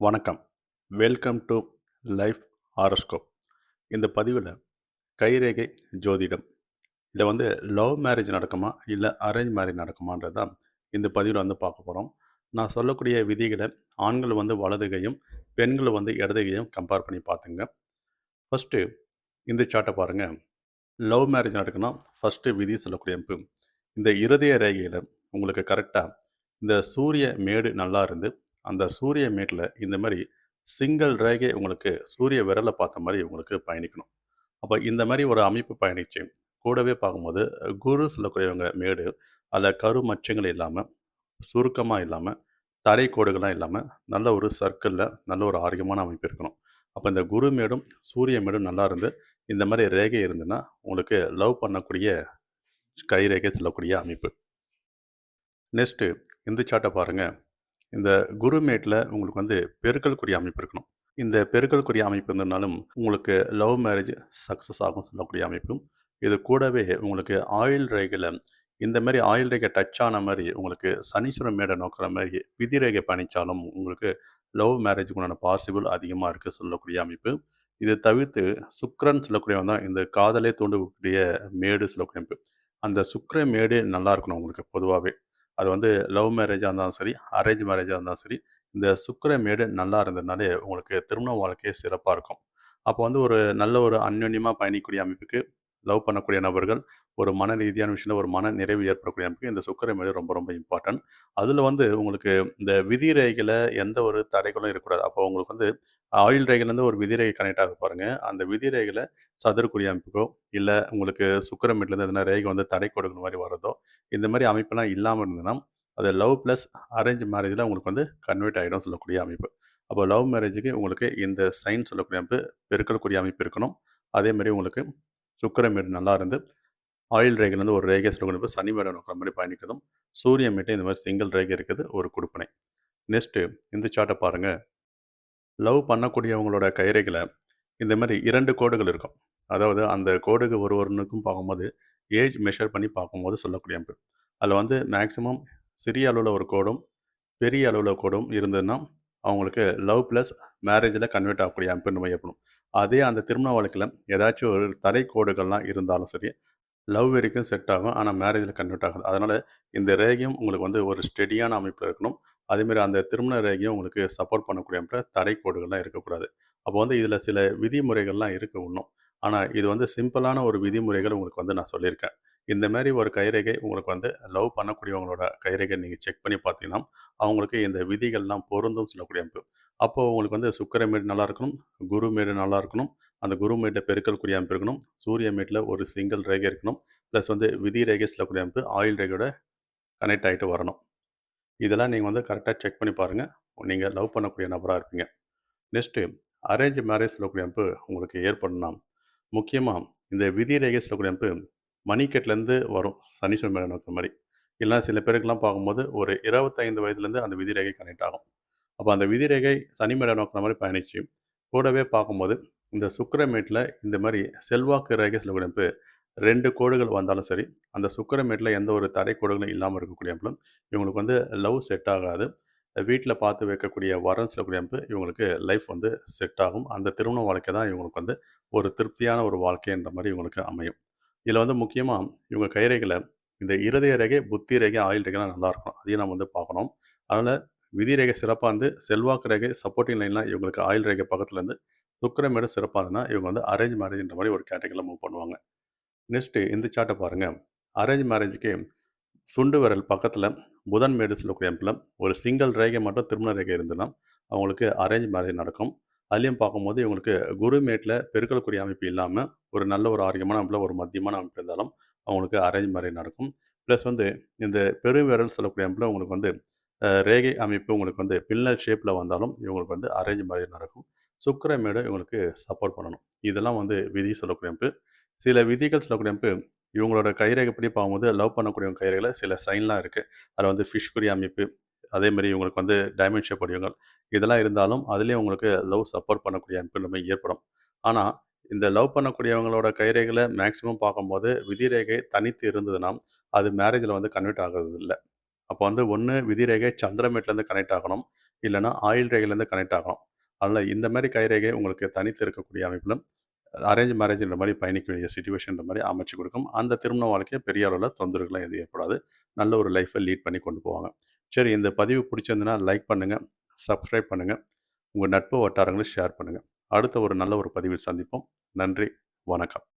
வணக்கம். Welcome to life horoscope இந்த பதிவில் கைரேகை ஜோதிடம். இதில் வந்து லவ் மேரேஜ் நடக்குமா இல்லை அரேஞ்ச் மேரேஜ் நடக்குமான்றது தான் இந்த பதிவில் வந்து பார்க்க போகிறோம் நான் சொல்லக்கூடிய விதிகளை ஆண்கள் வந்து வலதுகையும் பெண்கள் வந்து இடதுகையும் கம்பேர் பண்ணி பார்த்துங்க. ஃபஸ்ட்டு இந்த சார்ட்டை பாருங்கள் லவ் மேரேஜ் நடக்குன்னா ஃபஸ்ட்டு விதி சொல்லக்கூடிய அமைப்பு இந்த இருதய ரேகையில் உங்களுக்கு கரெக்டாக இந்த சூரிய மேடு நல்லா இருந்து அந்த சூரிய மேட்டில் இந்த மாதிரி சிங்கிள் ரேகை உங்களுக்கு சூரிய விரலை பார்த்த மாதிரி உங்களுக்கு பயணிக்கணும். அப்போ இந்த மாதிரி ஒரு அமைப்பு பயணிச்சு கூடவே பார்க்கும்போது குரு சொல்லக்கூடியவங்க மேடு அதில் கரு மச்சங்கள் இல்லாமல் சுருக்கமாக இல்லாமல் தரை கோடுகள்லாம் இல்லாமல் நல்ல ஒரு சர்க்கிளில் நல்ல ஒரு ஆரோக்கியமான அமைப்பு இருக்கணும். அப்போ இந்த குரு மேடும் சூரிய மேடும் நல்லா இருந்து இந்த மாதிரி ரேகை இருந்துன்னா உங்களுக்கு லவ் பண்ணக்கூடிய கை ரேகை சொல்லக்கூடிய அமைப்பு. நெக்ஸ்ட்டு இந்த சாட்டை பாருங்கள் இந்த குருமேட்டில் உங்களுக்கு வந்து பெருக்கல்குரிய அமைப்பு இருக்கணும். இந்த பெருக்கல்குரிய அமைப்பு இருந்தாலும் உங்களுக்கு லவ் மேரேஜ் சக்ஸஸ் ஆகும் சொல்லக்கூடிய அமைப்பும் இது கூடவே உங்களுக்கு ஆயில் ரேகையில் இந்த மாதிரி ஆயில் ரேகை டச் ஆன மாதிரி உங்களுக்கு சனீஸ்வரன் மேடை நோக்கிற மாதிரி விதி ரேகை பயணித்தாலும் உங்களுக்கு லவ் மேரேஜுக்குண்டான பாசிபிள் அதிகமாக இருக்குது சொல்லக்கூடிய அமைப்பு. இதை தவிர்த்து சுக்ரன் சொல்லக்கூடியவன் தான் இந்த காதலே தூண்டக்கூடிய மேடு சொல்லக்கூடிய அமைப்பு. அந்த சுக்கர மேடு நல்லா இருக்கணும் உங்களுக்கு பொதுவாகவே அது வந்து லவ் மேரேஜாக இருந்தாலும் சரி அரேஞ்ச் மேரேஜாக இருந்தாலும் சரி இந்த சுக்கரமேடு நல்லா இருந்ததுனாலே உங்களுக்கு திருமண வாழ்க்கையே சிறப்பாக இருக்கும். அப்போ வந்து ஒரு நல்ல ஒரு அந்யோன்யமாக பயணிக்கக்கூடிய அமைப்புக்கு லவ் பண்ணக்கூடிய நபர்கள் ஒரு மன ரீதியான விஷயத்தில் ஒரு மன நிறைவு ஏற்படக்கூடிய அமைப்பு இந்த சுக்கிர மேலே ரொம்ப ரொம்ப இம்பார்ட்டன்ட் அதில் வந்து உங்களுக்கு இந்த விதி ரேகையில் எந்த ஒரு தடைகளும் இருக்கக்கூடாது. அப்போ உங்களுக்கு வந்து ஆயில் ரேகிலேருந்து ஒரு விதி ரேகை கனெக்ட் ஆகுது பாருங்கள் அந்த விதி ரேகையில் அமைப்புக்கோ இல்லை உங்களுக்கு சுக்கரமீட்லேருந்து எதனா ரேகை வந்து தடை கொடுக்குற மாதிரி வர்றதோ இந்த மாதிரி அமைப்பெல்லாம் இல்லாமல் இருந்ததுன்னா அது லவ் ப்ளஸ் அரேஞ்ச் மேரேஜில் உங்களுக்கு வந்து கன்வெர்ட் ஆகிடும் சொல்லக்கூடிய அமைப்பு. அப்போ லவ் மேரேஜுக்கு உங்களுக்கு இந்த சைன் சொல்லக்கூடிய அமைப்பு பெருக்கக்கூடிய அமைப்பு இருக்கணும். அதே மாதிரி உங்களுக்கு சுக்கிர மேடு நல்லா இருந்து ஆயில் ரேகைலேருந்து ஒரு ரேகை சொல்லி அமைப்பு சனி மேடம் நோக்கிற மாதிரி பயணிக்கிறதும் சூரிய மேட்டை இந்த மாதிரி சிங்கிள் ரேகை இருக்குது ஒரு கொடுப்பனை. நெக்ஸ்ட்டு இந்த சார்ட்டை பாருங்கள் லவ் பண்ணக்கூடியவங்களோட கைரைகளை இந்த மாதிரி இரண்டு கோடுகள் இருக்கும். அதாவது அந்த கோடுக்கு ஒரு பார்க்கும்போது ஏஜ் மெஷர் பண்ணி பார்க்கும்போது சொல்லக்கூடிய அமைப்பு. அதில் வந்து மேக்ஸிமம் சிறிய அளவில் ஒரு கோடும் பெரிய அளவில் கோடும் இருந்ததுன்னா அவங்களுக்கு லவ் ப்ளஸ் மேரேஜில் கன்வெர்ட் ஆகக்கூடிய அமைப்பு நம்ம ஏற்படும் அதே அந்த திருமண வாழ்க்கையில் ஏதாச்சும் ஒரு தடை கோடுகள்லாம் இருந்தாலும் சரி லவ் வரைக்கும் செட் ஆகும். ஆனால் மேரேஜில் கன்வெர்ட் ஆகாது. அதனால் இந்த ரேகையும் உங்களுக்கு வந்து ஒரு ஸ்டெடியான அமைப்பில் இருக்கணும். அதேமாரி அந்த திருமண ரேகையும் உங்களுக்கு சப்போர்ட் பண்ணக்கூடிய அமைப்பில் தடை கோடுகள்லாம் இருக்கக்கூடாது. அப்போ வந்து இதில் சில விதிமுறைகள்லாம் இருக்க இன்னும். ஆனால் இது வந்து சிம்பிளான ஒரு விதிமுறைகள் உங்களுக்கு வந்து நான் சொல்லியிருக்கேன். இந்த மாதிரி ஒரு கைரேகை உங்களுக்கு வந்து லவ் பண்ணக்கூடியவங்களோட கைரேகை நீங்கள் செக் பண்ணி பார்த்தீங்கன்னா அவங்களுக்கு இந்த விதிகள்லாம் பொருந்தும் சொல்லக்கூடிய அமைப்பு. அப்போது உங்களுக்கு வந்து சுக்கர மேடு நல்லா இருக்கணும் குரு மேடு நல்லா இருக்கணும் அந்த குரு பெருக்கல் கூடிய அமைப்பு இருக்கணும் சூரிய மேட்டில் ஒரு சிங்கிள் ரேகை இருக்கணும் ப்ளஸ் வந்து விதி ரேகை சொல்லக்கூடிய அமைப்பு ஆயில் ரேகையோட கனெக்ட் ஆகிட்டு வரணும். இதெல்லாம் நீங்கள் வந்து கரெக்டாக செக் பண்ணி பாருங்கள் நீங்கள் லவ் பண்ணக்கூடிய நபராக இருப்பீங்க. நெக்ஸ்ட்டு அரேஞ்ச் மேரேஜ் சொல்லக்கூடிய அமைப்பு உங்களுக்கு ஏற்படணும். முக்கியமாக இந்த விதி ரேகை சொல்லக்கூடிய அமைப்பு மணிக்கட்லேருந்து வரும் சனீஸ்வரன் மேலே நோக்கிற மாதிரி. இல்லைனா சில பேருக்கெல்லாம் பார்க்கும்போது ஒரு இருபத்தைந்து வயதுலேருந்து அந்த விதி ரேகை கனெக்ட் ஆகும். அப்போ அந்த விதி ரேகை சனி மேல நோக்கிற மாதிரி பயணிச்சு கூடவே பார்க்கும்போது இந்த சுக்கரமேட்டில் இந்த மாதிரி செல்வாக்கு ரேகை சொல்லக்கூடிய ரெண்டு கோடுகள் வந்தாலும் சரி அந்த சுக்கரமேட்டில் எந்த ஒரு தடை கோடுகளும் இல்லாமல் இருக்கக்கூடிய இவங்களுக்கு வந்து லவ் செட் ஆகாது. வீட்டில் பார்த்து வைக்கக்கூடிய வரன் சொல்லக்கூடிய அமைப்பு இவங்களுக்கு லைஃப் வந்து செட் ஆகும். அந்த திருமண வாழ்க்கை தான் இவங்களுக்கு வந்து ஒரு திருப்தியான ஒரு வாழ்க்கைன்ற மாதிரி இவங்களுக்கு அமையும். இதில் வந்து முக்கியமாக இவங்க கைரேகையில் இந்த இருதய ரேகை புத்தி ரேகை ஆயில் ரேகைலாம் நல்லா இருக்கும் அதையும் நம்ம வந்து பார்க்கணும். அதனால் விதி ரேகை சிறப்பாக இருந்து செல்வாக்கு ரேகை சப்போர்ட்டிங் லைன்லாம் இவங்களுக்கு ஆயில் ரேகை பக்கத்துலேருந்து சுக்கரமேடு சிறப்பாக இருந்ததுன்னா இவங்க வந்து அரேஞ்ச் மேரேஜ்ன்ற மாதிரி ஒரு கேட்டகரியில் மூவ் பண்ணுவாங்க. நெக்ஸ்ட்டு இந்த சார்ட்டை பாருங்கள் அரேஞ்ச் மேரேஜுக்கு சுண்டு விரல் பக்கத்தில் புதன் மேடு சொல்லக்கூடிய அமைப்பில் ஒரு சிங்கிள் ரேகை மட்டும் திருமண ரேகை இருந்ததுன்னா அவங்களுக்கு அரேஞ்ச் மேரேஜ் நடக்கும். அதுலேயும் பார்க்கும்போது இவங்களுக்கு குருமேட்டில் பெருக்கக்கூடிய அமைப்பு இல்லாமல் ஒரு நல்ல ஒரு ஆரோக்கியமான அமைப்பில் ஒரு மத்தியமான அமைப்பு இருந்தாலும் அவங்களுக்கு அரேஞ்ச் மாதிரி நடக்கும். ப்ளஸ் வந்து இந்த பெருவிரல் சொல்லக்கூடிய அமைப்பில் உங்களுக்கு வந்து ரேகை அமைப்பு உங்களுக்கு வந்து பில்லர் ஷேப்பில் வந்தாலும் இவங்களுக்கு வந்து அரேஞ்ச் மாதிரி நடக்கும். சுக்கிரமேடு இவங்களுக்கு சப்போர்ட் பண்ணணும். இதெல்லாம் வந்து விதி சொல்லக்கூடிய அமைப்பு. சில விதிகள் சொல்லக்கூடிய அமைப்பு இவங்களோட கைரேகைப்படி பார்க்கும்போது லவ் பண்ணக்கூடிய கைரேகையில் சில சைன்லாம் இருக்குது அதில் வந்து ஃபிஷ் குறி அமைப்பு அதே மாதிரி இவங்களுக்கு வந்து டைமென்ஷியா படிவங்கள் இதெல்லாம் இருந்தாலும் அதுலேயும் உங்களுக்கு லவ் சப்போர்ட் பண்ணக்கூடிய அமைப்பு ஏற்படும். ஆனால் இந்த லவ் பண்ணக்கூடியவங்களோட கைரேகளை மேக்ஸிமம் பார்க்கும்போது விதிரேகை தனித்து இருந்ததுன்னா அது மேரேஜில் வந்து கன்வெர்ட் ஆகிறது இல்லை அப்போ வந்து ஒன்று விதிரேகை சந்திரமேட்லேருந்து கனெக்ட் ஆகணும். இல்லைன்னா ஆயில் ரேகையிலேருந்து கனெக்ட் ஆகணும். அதனால் இந்த மாதிரி கைரேகை உங்களுக்கு தனித்து இருக்கக்கூடிய அமைப்பிலும் அரேஞ்ச் மேரேஜ்ன்ற மாதிரி பயணிக்க வேண்டிய சுச்சுவேஷன்ற மாதிரி அமைச்சு கொடுக்கும். அந்த திருமண வாழ்க்கையை பெரிய அளவில் தொந்தரவுகள்லாம் எதுவும் ஏற்படாது. நல்ல ஒரு லைஃப்பை லீட் பண்ணி கொண்டு போவாங்க. சரி இந்த பதிவு பிடிச்சிருந்துன்னா லைக் பண்ணுங்கள் சப்ஸ்கிரைப் பண்ணுங்கள் உங்கள் நட்பு வட்டாரங்களை ஷேர் பண்ணுங்கள் அடுத்த ஒரு நல்ல ஒரு பதிவில் சந்திப்போம். நன்றி வணக்கம்.